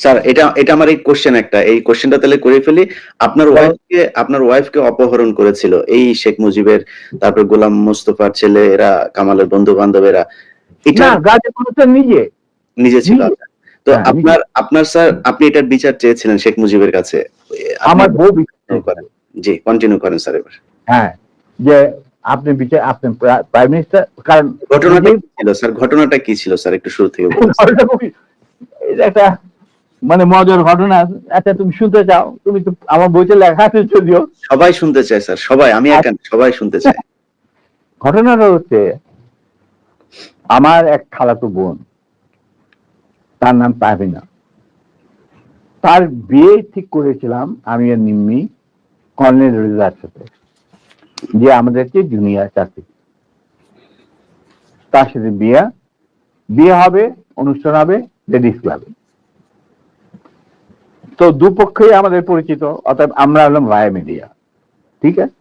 Sir এটা এটা আমার এই কোশ্চেন একটা। এই কোশ্চেনটা তাহলে করে ফেলি। আপনার ওয়াইফকে আপনার ওয়াইফকে অপহরণ করেছিল। এই শেখ মুজিবের তারপর গোলাম মোস্তফার ছেলে এরা কামালের বন্ধু বান্ধবেরা এটা নিজে। নিজে ছিল। তো হ্যাঁ, আপনার আপনার স্যার আপনি এটার বিচার চেয়েছিলেন শেখ মুজিবের কাছে। আমার বউ করেন। জি কন্টিনিউ করেন স্যার এবার। হ্যাঁ যে আপনি বিচার আপনি প্রাইম মিনিস্টার কারণ ঘটনাটা কি ছিল স্যার? ঘটনাটা কি ছিল স্যার? একটু শুরু থেকে বলুন। এটা একটা মানে মজার ঘটনা আচ্ছা তুমি শুনতে চাও? তুমি তো আমার বইতে লেখা আছে যদিও। সবাই শুনতে চায় স্যার। সবাই আমি একা সবাই শুনতে চায়। ঘটনাটা হচ্ছে আমার এক খালাতো বোন তার নাম পারভিনা তার বিয়ে ঠিক করেছিলাম আমি আর নিম্মি কর্নেল রেজার সাথে যে আমাদেরকে জুনিয়র চাকরি। তার সাথে বিয়ে বিয়ে হবে অনুষ্ঠান হবে লেডিস ক্লাবে তো দুপক্ষই আমাদের পরিচিত, অর্থাৎ আমরা হলাম রায় মিডিয়া। ঠিক আছে?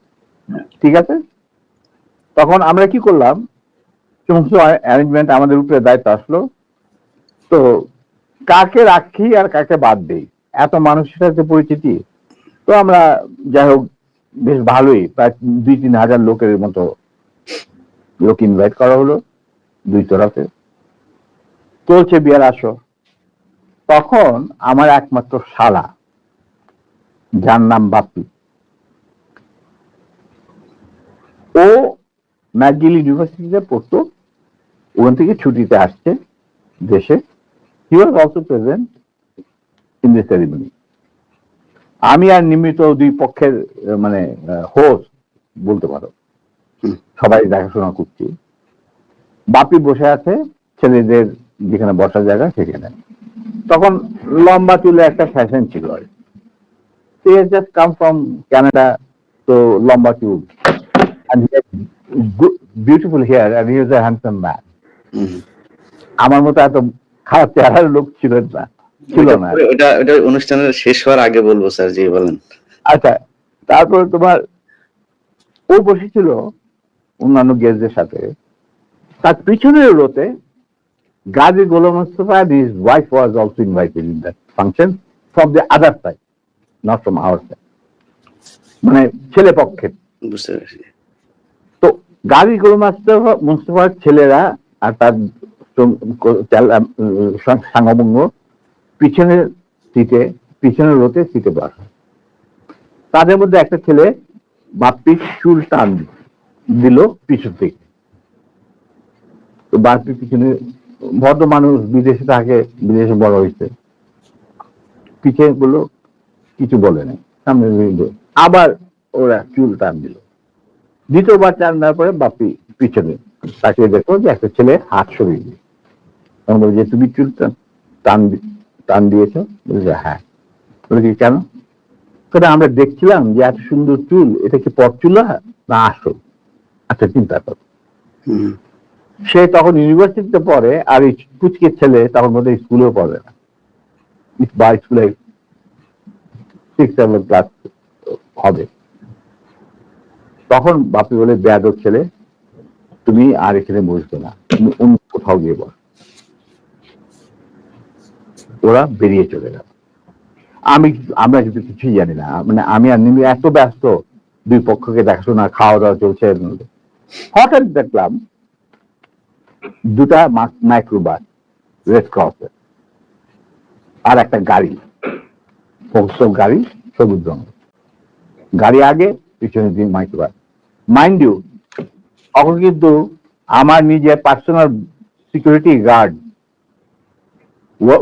ঠিক আছে? তখন আমরা কি করলাম? সমস্ত অ্যারেঞ্জমেন্ট আমাদের উপরে দায়িত্ব আসলো, তো কাকে রাখি আর কাকে বাদ দেই? এত মানুষের সাথে পরিচিতি। তো আমরা যাই হোক, বেশ ভালোই, প্রায় দুই তিন হাজার লোকের মতো লোক ইনভাইট করা হলো দুই তরফে চলছে বিয়ার আসো তখন আমার একমাত্র শালা যার নাম বাপি ও ম্যাকগিল ইউনিভার্সিটিতে পড়তো ওখান থেকে ছুটিতে আসছে দেশে। He was also present in the ceremony আমি আর নিমিত দুই পক্ষের মানে হোস্ট বলতে পারো। সবাই দেখাশোনা করছি। বাপি বসে আছে ছেলেদের যেখানে বসার জায়গা সেখানে। তখন লম্বা চুলে একটা ফ্যাশন ছিল। আর সে জাস্ট কাম ফ্রম ক্যানাডা তো লম্বা চুল। And he was a handsome man. হুম। আমার মতো এত খারাপ চেহারার লোক ছিল না ছিল না। ওটা ওটা অনুষ্ঠানের শেষ হওয়ার আগে বলব স্যার জি বলেন। আচ্ছা তারপরে তোমার ও বসেছিল অন্যান্য গেস্টদের সাথে। তার পিছনের রোতে গাজী গোলাম Mustafa and his wife was also invited in that function from the other side not from our side. মানে ছেলে পারছি। তো গাড়ি গোলাম মুস্তফা মুস্তফার ছেলেরা আর তার সং- কো- চাল- উম, সং- সাঙ্গবঙ্গ পিছনের সিটে পিছনের রোতে সিটে বসা তাদের মধ্যে একটা ছেলে বাপ্পির চুল টান দিল পিছন থেকে। তো বাপ্পির পিছনে ভদ্র মানুষ বিদেশে থাকে, বিদেশে বড় হয়েছে। পিছে বলল, কিছু বলে নাই। সামনে আবার ওরা চুল টান দিল। দ্বিতীয়বার চান দেওয়ার পরে বাপি পিছনে তাকে দেখো যে একটা ছেলে হাত সরিয়ে তখন বলে যে তুমি চুল টান টান টান দিয়েছ? বলছে হ্যাঁ। বলে কি কেন? তবে আমরা দেখছিলাম যে এত সুন্দর চুল, এটা কি পরচুলা না আসল? আচ্ছা চিন্তা করো। সে তখন ইউনিভার্সিটিতে পড়ে, আর এই পুচকের ছেলে তখন বোধহয় স্কুলেও পড়ে না। বা স্কুলে সিক্স সেভেন ক্লাস হবে। তখন বাপি বলে বেয়াদব ছেলে, তুমি আর এখানে বসবে না, তুমি অন্য কোথাও গিয়ে বল ওরা বেরিয়ে চলে গেল। আমি আমরা কিন্তু কিছুই জানি না। মানে আমি আর নিমি এত ব্যস্ত, দুই পক্ষকে দেখাশোনা খাওয়া দাওয়া চলছে। হঠাৎ দেখলাম দুটা মাইক্রোবাস রেড ক্রসের আর একটা গাড়ি গাড়ি সবুজ রঙ গাড়ি আগে পিছনে দিয়ে মাইক্রোবাস। মাইন্ড ইউ তখন কিন্তু আমার নিজের personal security guard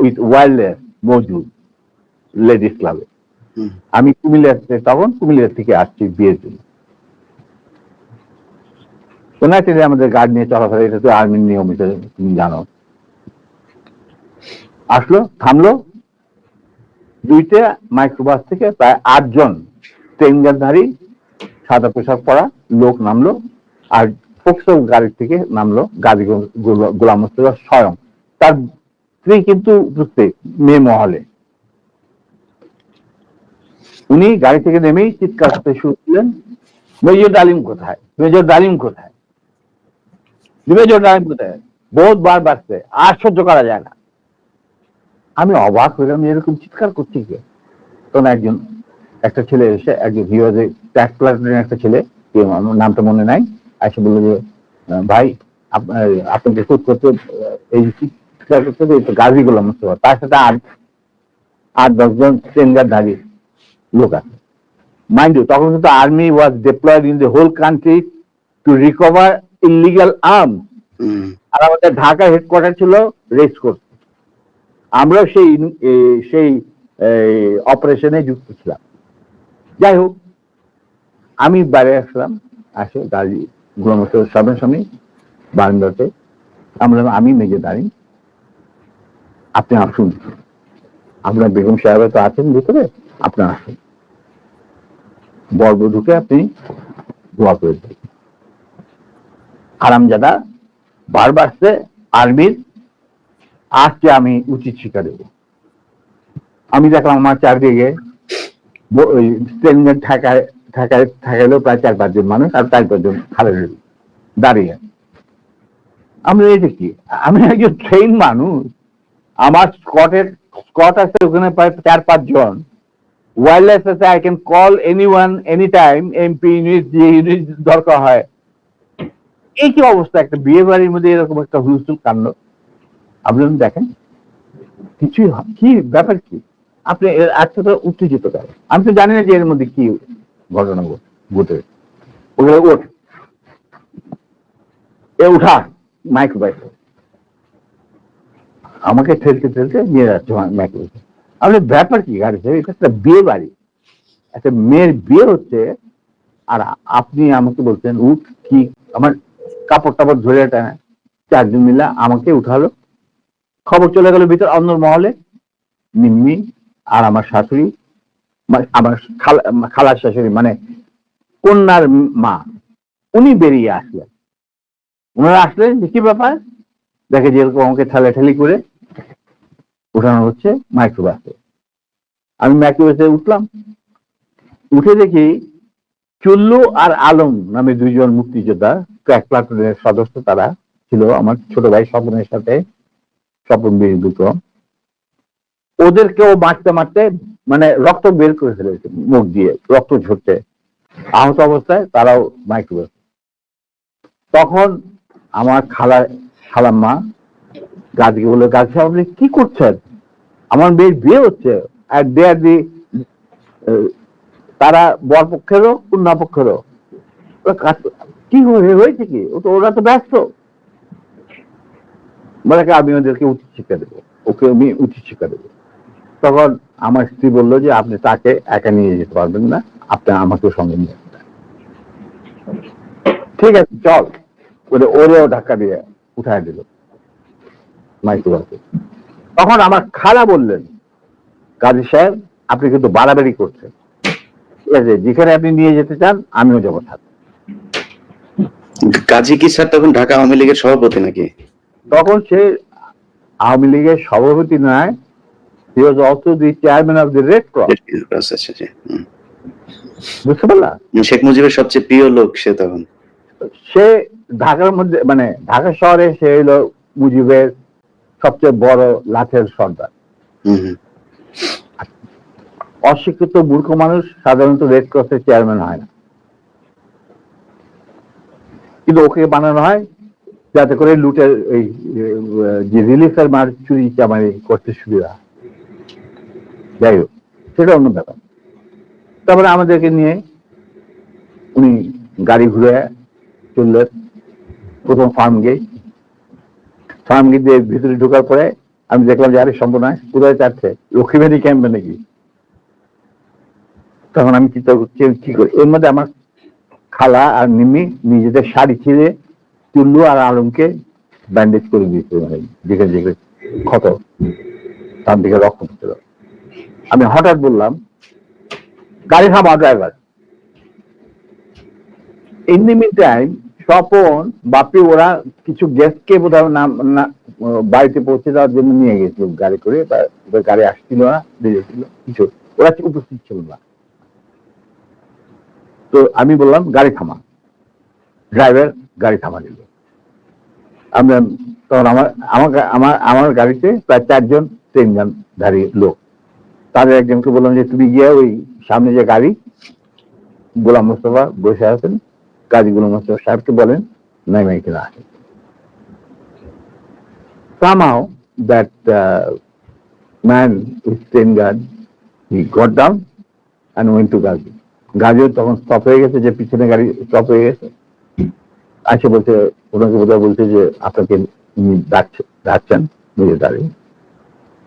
with wireless মজুদ লেডিস ক্লাবে। আমি কুমিল্লার থেকে- তখন কুমিল্লার থেকে আসছি বিয়ের জন্য। সোনাইটিতে আমাদের গার্ড নিয়ে চলাফেরা, এটা তো আর্মির নিয়ম, এটা তুমি জানো। আসলো, থামলো, দুইটা মাইক্রোবাস থেকে প্রায় আটজন ট্রেনজারধারী সাদা পোশাক পরা লোক নামলো, আর ফোকসো গাড়ি থেকে নামলো গাজী গো- গো- গোলাম মোস্তফা স্বয়ং। তার স্ত্রী কিন্তু উপস্থিত, মেয়ে মহলে। উনি গাড়ি থেকে নেমেই চিৎকার করতে শুরু করলেন, মেজর ডালিম কোথায়? মেজর ডালিম কোথায়? মেজর বহুত বার বাড়ছে, আর সহ্য করা যায় না। আমি অবাক হইলাম এরকম চিৎকার করছি কে? তখন একজন, একটা ছেলে এসে, একজন হিওয়াজে ট্যাক প্লাটুনের একটা ছেলে নামটা মনে নাই, এসে বলল যে, ভাই আপনাকে খুব করতে, এই চিৎকার করতে গাড়ি গুলো তার সাথে আট আট দশজন ট্রেনগার দাঁড়িয়ে লোক আছে। মাইন্ড তখন কিন্তু army was deployed in the whole country to recover illegal arms hmm, আর আমাদের ঢাকা হেডকোয়ার্টার ছিল রেস কোর্স আমরা সেই সেই অপারেশনে যুক্ত ছিলাম। যাই হোক আমি বাইরে আসলাম আসে গাড়ি গুণমত সামনাসামনি বারান্দাতে। আমরা আমি মেজে দাঁড়িয়ে আপনি আসুন। আপনার বেগম সাহেব তো আছেন ভিতরে আপনি আসুন। বর্ব ঢুকে আপনি দোয়া করে দিন আরামজাদা বারবার সে আর্মির। আজকে আমি উচিত শিক্ষা দেব। আমি দেখলাম আমার চারদিকে ঠেকায় ঠেকায় প্রায় চার পাঁচজন মানুষ আর চার পাঁচজন দাঁড়িয়ে আমি একজন ট্রেন মানুষ। আমার স্কটের স্কট আছে ওখানে প্রায় চার পাঁচজন। ওয়ারলেস আছে I can call any one any time MP unit যে ইউনিট দরকার হয়। এই কি অবস্থা? একটা বিয়ে বাড়ির মধ্যে এরকম একটা হুলস্থুল কাণ্ড। আপনি দেখেন, কিছুই কি ব্যাপার কি? আপনি এর এতটা উত্তেজিত কেন? আমি তো জানি না যে এর মধ্যে কি ঘটনা ঘটে। ওগুলো ওঠ। এ, উঠা। মাইক বাইক আমাকে ঠেলতে ঠেলতে নিয়ে যাচ্ছে মাইক আপনি ব্যাপার কি, গাড়ি এটা একটা বিয়ে বাড়ি। একটা মেয়ের বিয়ে হচ্ছে, আর আপনি আমাকে বলছেন, উঠ, কি? আমার কাপড় টাপড় ধরে টানে চারজন মিলা আমাকে উঠালো। খবর চলে গেল ভিতর অন্য মহলে। নিম্মি আর আমার শাশুড়ি আমার খালা খালার শাশুড়ি মানে কন্যার মা, উনি বেরিয়ে আসলেন। ওনারা আসলেন যে, কি ব্যাপার? দেখে যেরকম আমাকে ঠেলাঠেলি করে উঠানো হচ্ছে মাইক্রোবাসে আমি মাইক্রোবাসে উঠলাম। উঠে দেখি চুল্লু আর আলম নামে দুইজন মুক্তিযোদ্ধা ক্র্যাক প্লাটুনের সদস্য তারা ছিল। আমার ছোট ভাই স্বপনের সাথে স্বপন বীর বিক্রম ওদেরকেও মারতে মারতে মানে রক্ত বের করে ফেলেছে মুখ দিয়ে রক্ত ঝরছে। আহত অবস্থায় তারাও মাইক্রোওয়েভ তখন আমার খালা খালাম্মা গাছকে বলে গাছ আপনি কি করছেন? আমার মেয়ের বিয়ে হচ্ছে। আর দে আর দি তারা বর পক্ষেরও কি হয়েছে? কি? ও তো, ওরা তো ব্যস্ত। বলে আমি ওদেরকে উচিত শিক্ষা দেবো। ওকে আমি উচিত শিক্ষা দেবো। তখন আমার স্ত্রী বলল যে, আপনি তাকে একা নিয়ে যেতে পারবেন না। আপনি আমাকে সঙ্গে নিয়ে ঠিক আছে, চল। বলে ওরেও ধাক্কা দিয়ে উঠায় দিল মাইক্রোবাসে তখন আমার খালা বললেন, কাজী সাহেব, আপনি কিন্তু বাড়াবাড়ি করছেন। ঠিক আছে, যেখানে আপনি নিয়ে যেতে চান, আমিও যাব সাথে কাজী কি স্যার তখন ঢাকা আওয়ামী লীগের সভাপতি নাকি? তখন সে আওয়ামী লীগের সভাপতি নয় he was also the chairman of the Red Cross. বুঝতে পারলা? শেখ মুজিবের সবচেয়ে প্রিয় লোক সে তখন? সে ঢাকার মধ্যে মানে ঢাকা শহরে সে হলো মুজিবের সবচেয়ে বড় লাঠের সর্দার। অশিক্ষিত মূর্খ মানুষ সাধারণত রেড ক্রসের চেয়ারম্যান হয় না। কিন্তু ওকে বানানো হয় যাতে করে লুটের এই যে রিলিফের মার চুরি চামারি করতে সুবিধা যাই হোক, সেটা অন্য ব্যাপার। তারপরে আমাদেরকে নিয়ে উনি গাড়ি ঘুরে চললেন প্রথম ফার্ম গেট ফার্ম গেট দিয়ে ভিতরে ঢোকার পরে আমি দেখলাম যে, আরে সম্পূর্ণায় কোথায় চাচ্ছে লক্ষ্মীবাড়ি ক্যাম্পে নাকি? তখন আমি চিন্তা করছি কি করি? এর মধ্যে আমার খালা আর নিমি নিজেদের শাড়ি ছিঁড়ে চুল্লু আর আলমকে ব্যান্ডেজ করে দিয়েছে মানে যেখানে যেখানে ক্ষত। তার দিকে রক্ত পড়ছিল। আমি হঠাৎ বললাম, গাড়ি থামা driver in the mean time Swapan, Bapi ওরা কিছু গেস্টকে বোধহয় নাম না, বাড়িতে পৌঁছে দেওয়ার জন্য নিয়ে গেছিল। গাড়ি করে গাড়ি আসছিল না দেরি ছিল কিছু। ওরা উপস্থিত ছিল না। তো আমি বললাম গাড়ি থামা। ড্রাইভার গাড়ি থামা দিল। আমরা তখন আমার আমার আমার আমার গাড়িতে প্রায় চারজন ট্রেন গানধারী লোক। তাদের একজনকে বললাম যে তুমি গিয়ে ওই সামনে যে গাড়ি গোলাম মোস্তফা বসে আছেন কাজী গোলাম মোস্তফা সাহেবকে বলেন নাই নাই কিনা আসেন। Somehow that uh, man with train guard he got down and to Gazi. গাজিও তখন স্টপ হয়ে গেছে, যে পিছনে গাড়ি স্টপ হয়ে গেছে। আসে বলছে, ওনাকে বোধহয় বলছে যে, আপনাকে ডাকছে, ডাকছেন, নিজে দাঁড়িয়ে।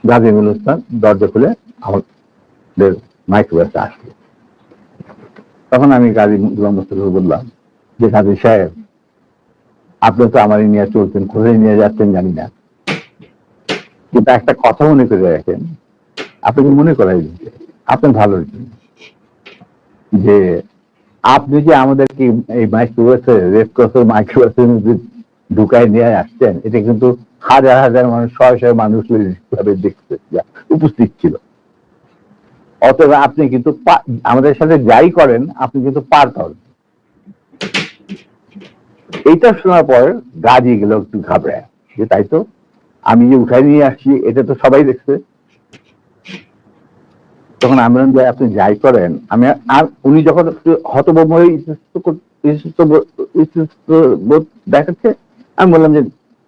গাজীমুল ইসলাম দরজা খুলে আমাদের মাইক্রোবাসে আসলো। তখন আমি গাজী গুলাম মোস্তফাকে বললাম যে গাজী সাহেব, আপনি তো আমারই নিয়ে চলছেন, কোথায় নিয়ে যাচ্ছেন জানি না। কিন্তু একটা কথা মনে করে রাখেন আপনাকে মনে করাই দিচ্ছে? আপনার ভালোর জন্য যে আপনি যে আমাদেরকে এই মাইক্রোবাসে রেড ক্রসের মাইক্রোবাসের মধ্যে ঢুকায় নিয়ে আসছেন, এটা কিন্তু হাজার হাজার মানুষ, শয়ে শয়ে মানুষ দেখতে উপস্থিত ছিল। অতএব আপনি কিন্তু আমাদের সাথে যাই করেন, আপনি কিন্তু পার করেন এইটা শোনার পর গাজি গেল একটু ঘাবড়ায়, যে তাই তো, আমি যে উঠাই নিয়ে আসছি, এটা তো সবাই দেখছে। তখন আমি বললাম যে আপনি যাই করেন, আমি আর উনি যখন হতভম্ব বোধ- দেখাচ্ছে, আমি বললাম যে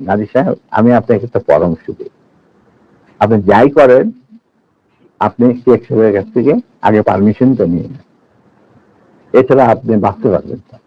গাজী সাহেব, আমি আপনাকে একটা পরামর্শ দিই আপনি যাই করেন, আপনি কাছ থেকে আগে পারমিশনটা নিয়ে নেন। এছাড়া আপনি বাঁচতে পারবেন না